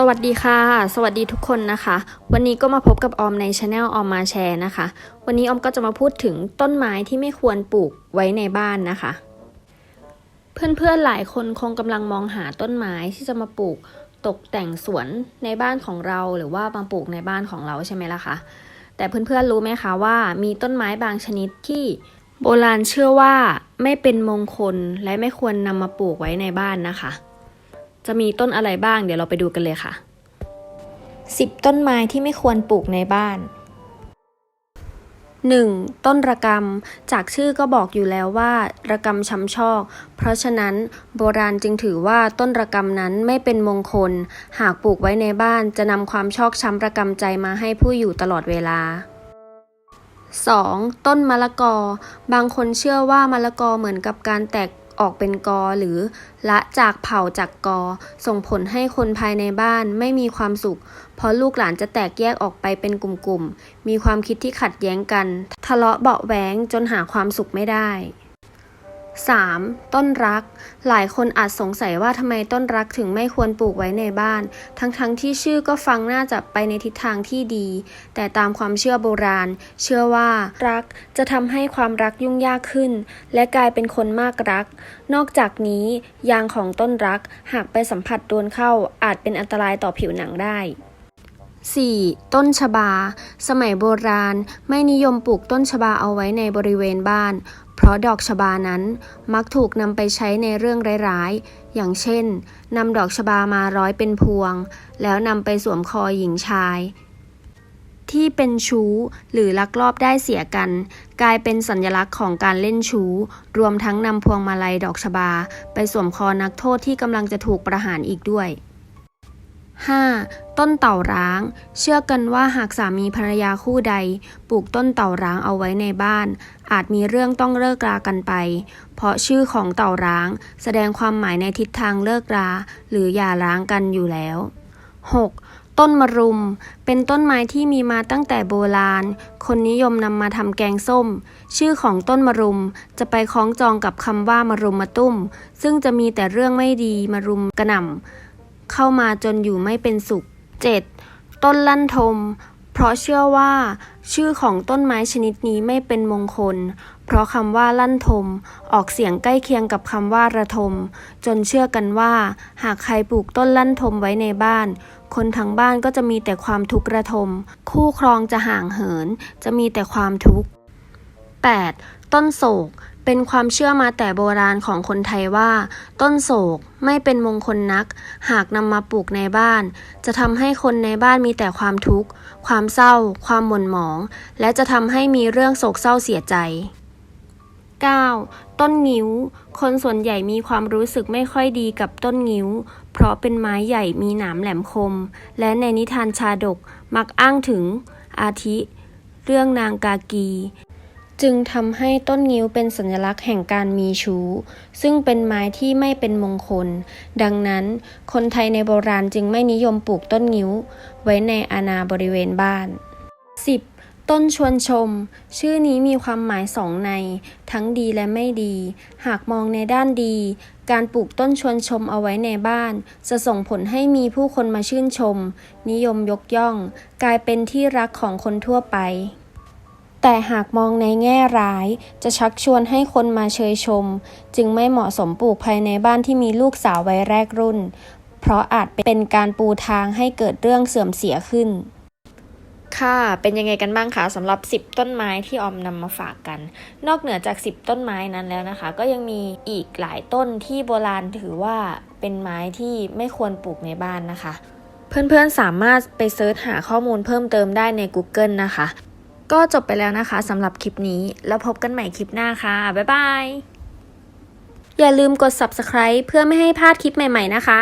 สวัสดีค่ะ สวัสดีทุกคนนะคะ วันนี้ก็มาพบกับออมในช anel ออมมาแชร์นะคะ วันนี้ออมก็จะมาพูดถึงต้นไม้ที่ไม่ควรปลูกไว้ในบ้านนะคะ เพื่อนๆหลายคนคงกำลังมองหาต้นไม้ที่จะมาปลูกตกแต่งสวนในบ้านของเรา หรือว่ามาปลูกในบ้านของเราใช่ไหมล่ะคะแต่เพื่อนๆรู้ไหมคะว่ามีต้นไม้บางชนิดที่โบราณเชื่อว่าไม่เป็นมงคลและไม่ควรนำมาปลูกไว้ในบ้านนะคะ จะมีต้นอะไรบ้างเดี๋ยวเราไปดูกันเลยค่ะ 10 ต้นไม้ที่ไม่ควรปลูกในบ้าน 1. ต้นระกำจากชื่อก็บอกอยู่แล้วว่า ระกำช้ำชอก เพราะฉะนั้นโบราณจึงถือว่าต้นระกำนั้นไม่เป็นมงคล หากปลูกไว้ในบ้านจะนำความชอกช้ำระกำใจมาให้ผู้อยู่ตลอดเวลา 2. ต้นมะละกอ บางคนเชื่อว่ามะละกอเหมือนกับการแตก ออกเป็นกอหรือละจากเผ่าจากกอ ส่งผลให้คนภายในบ้านไม่มีความสุข เพราะลูกหลานจะแตกแยกออกไปเป็นกลุ่มๆ มีความคิดที่ขัดแย้งกัน ทะเลาะเบาะแหวงจนหาความสุขไม่ได้ 3. ต้นรัก หลายคนอาจสงสัยว่าทำไมต้นรักถึงไม่ควรปลูกไว้ในบ้าน ทั้งๆทที่ชื่อก็ฟังน่าจะไปในทิศทางที่ดี แต่ตามความเชื่อโบราณ เชื่อว่ารักจะทำให้ความรักยุ่งยากขึ้น และกลายเป็นคนมากรัก นอกจากนี้ ยางของต้นรักหากไปสัมผัสโดนเข้าอาจเป็นอันตรายต่อผิวหนังได้ 4. ต้นชบา สมัยโบราณ ไม่นิยมปลูกต้นชบาเอาไว้ในบริเวณบ้าน ราะดอกชบานั้นมักถูกนำไปใช้ในเรื่องร้ายๆ อย่างเช่นนำดอกชบามาร้อยเป็นพวง แล้วนำไปสวมคอหญิงชาย ที่เป็นชู้หรือลักลอบได้เสียกัน กลายเป็นสัญลักษณ์ของการเล่นชู้ รวมทั้งนำพวงมาลัยดอกชบา ไปสวมคอนักโทษที่กำลังจะถูกประหารอีกด้วย 5. ต้นเต่าร้าง เชื่อกันว่าหากสามีภรรยาคู่ใด ปลูกต้นเต่าร้างเอาไว้ในบ้าน อาจมีเรื่องต้องเลิกรากันไป เพราะชื่อของเต่าร้าง แสดงความหมายในทิศทางเลิกรา หรือหย่าร้างกันอยู่แล้ว 6. ต้นมะรุม เป็นต้นไม้ที่มีมาตั้งแต่โบราณ คนนิยมนำมาทำแกงส้ม ชื่อของต้นมะรุมจะไปคล้องจองกับคำว่ามะรุมมะตุ้ม ซึ่งจะมีแต่เรื่องไม่ดีมารุมกระหน่ำ เข้ามาจนอยู่ไม่เป็นสุข 7. ต้นลั่นทม เพราะเชื่อว่า ชื่อของต้นไม้ชนิดนี้ไม่เป็นมงคล เพราะคำว่าลั่นทม ออกเสียงใกล้เคียงกับคำว่าระทม จนเชื่อกันว่า หากใครปลูกต้นลั่นทมไว้ในบ้าน คนทั้งบ้านก็จะมีแต่ความทุกข์ระทม คู่ครองจะห่างเหิน จะมีแต่ความทุกข์ 8. ต้นโศก เป็นความเชื่อมาแต่โบราณของคนไทยว่า ต้นโศกไม่เป็นมงคลนัก หากนำมาปลูกในบ้าน จะทำให้คนในบ้านมีแต่ความทุกข์ ความเศร้า ความหม่นหมอง และจะทำให้มีเรื่องโศกเศร้าเสียใจ 9. ต้นงิ้ว คนส่วนใหญ่มีความรู้สึกไม่ค่อยดีกับต้นงิ้ว เพราะเป็นไม้ใหญ่มีหนามแหลมคม และในนิทานชาดกมักอ้างถึงอาทิ เรื่องนางกากี จึงทำให้ต้นงิ้วเป็นสัญลักษณ์แห่งการมีชู้ ซึ่งเป็นไม้ที่ไม่เป็นมงคล ดังนั้น คนไทยในโบราณจึงไม่นิยมปลูกต้นงิ้ว ไว้ในอาณาบริเวณบ้าน 10. ต้นชวนชม ชื่อนี้มีความหมายสองใน ทั้งดีและไม่ดี หากมองในด้านดี การปลูกต้นชวนชมเอาไว้ในบ้าน จะส่งผลให้มีผู้คนมาชื่นชม นิยมยกย่อง กลายเป็นที่รักของคนทั่วไป แต่หากมองในแง่ร้าย จะชักชวนให้คนมาเชยชม จึงไม่เหมาะสมปลูกภายในบ้านที่มีลูกสาววัยแรกรุ่น เพราะอาจเป็นการปูทางให้เกิดเรื่องเสื่อมเสียขึ้น ค่ะ เป็นยังไงกันบ้างคะสำหรับ 10 ต้นไม้ที่ออมนำมาฝากกัน นอกเหนือจาก 10 ต้นไม้นั้นแล้วนะคะ ก็ยังมีอีกหลายต้นที่โบราณถือว่าเป็นไม้ที่ไม่ควรปลูกในบ้านนะคะ เพื่อนๆสามารถไปเซิร์ชหาข้อมูลเพิ่มเติมได้ใน Google นะคะ ก็จบไปแล้วนะคะสำหรับคลิปนี้ แล้วพบกันใหม่คลิปหน้าค่ะ บ๊ายบาย อย่าลืมกด subscribe เพื่อไม่ให้พลาดคลิปใหม่ๆนะคะ